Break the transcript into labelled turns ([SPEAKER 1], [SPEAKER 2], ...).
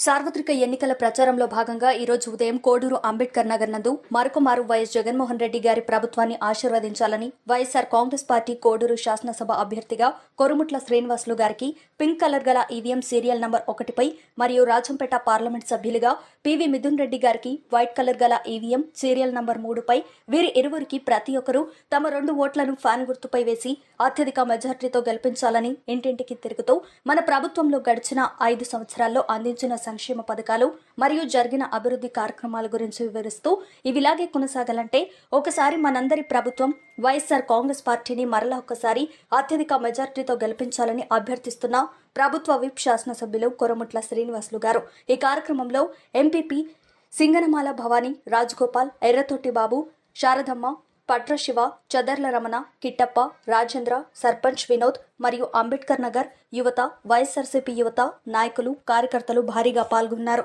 [SPEAKER 1] సార్వత్రిక ఎన్నికల ప్రచారంలో భాగంగా ఈ రోజు ఉదయం కోడూరు అంబేద్కర్ నగర్ నందు మరొకమారు వైఎస్ జగన్మోహన్ రెడ్డి గారి ప్రభుత్వాన్ని ఆశీర్వదించాలని వైఎస్సార్ కాంగ్రెస్ పార్టీ కోడూరు శాసనసభ అభ్యర్థిగా కొరుముట్ల శ్రీనివాసులు గారికి పింక్ కలర్ గల ఈవీఎం సీరియల్ నంబర్ ఒకటిపై మరియు రాజంపేట పార్లమెంట్ సభ్యులుగా పివి మిథున్ రెడ్డి గారికి వైట్ కలర్ గల ఈవీఎం సీరియల్ నంబర్ మూడుపై వీరి ఇరువురికి ప్రతి ఒక్కరూ తమ రెండు ఓట్లను ఫ్యాన్ గుర్తుపై వేసి అత్యధిక మెజార్టీతో గెలిపించాలని ఇంటింటికి తిరుగుతూ మన ప్రభుత్వంలో గడిచిన ఐదు సంవత్సరాల్లో అందించిన సంక్షేమ పథకాలు మరియు జరిగిన అభివృద్ధి కార్యక్రమాల గురించి వివరిస్తూ ఇవిలాగే కొనసాగాలంటే ఒకసారి మనందరి ప్రభుత్వం వైఎస్ఆర్ కాంగ్రెస్ పార్టీని మరలా ఒకసారి అత్యధిక మెజార్టీతో గెలిపించాలని అభ్యర్థిస్తున్న ప్రభుత్వ విప్ శాసనసభ్యులు కొరముట్ల శ్రీనివాసులు గారు. ఈ కార్యక్రమంలో ఎంపీపీ సింగనమాల భవానీ రాజగోపాల్ ఎర్రతోటి బాబు శారదమ్మ పట్ర శివ చదర్ల రమణ కిట్టప్ప రాజేంద్ర సర్పంచ్ వినోద్ మరియు అంబేద్కర్ నగర్ యువత వైఎస్ఆర్సీపీ యువత నాయకులు కార్యకర్తలు భారీగా పాల్గొన్నారు.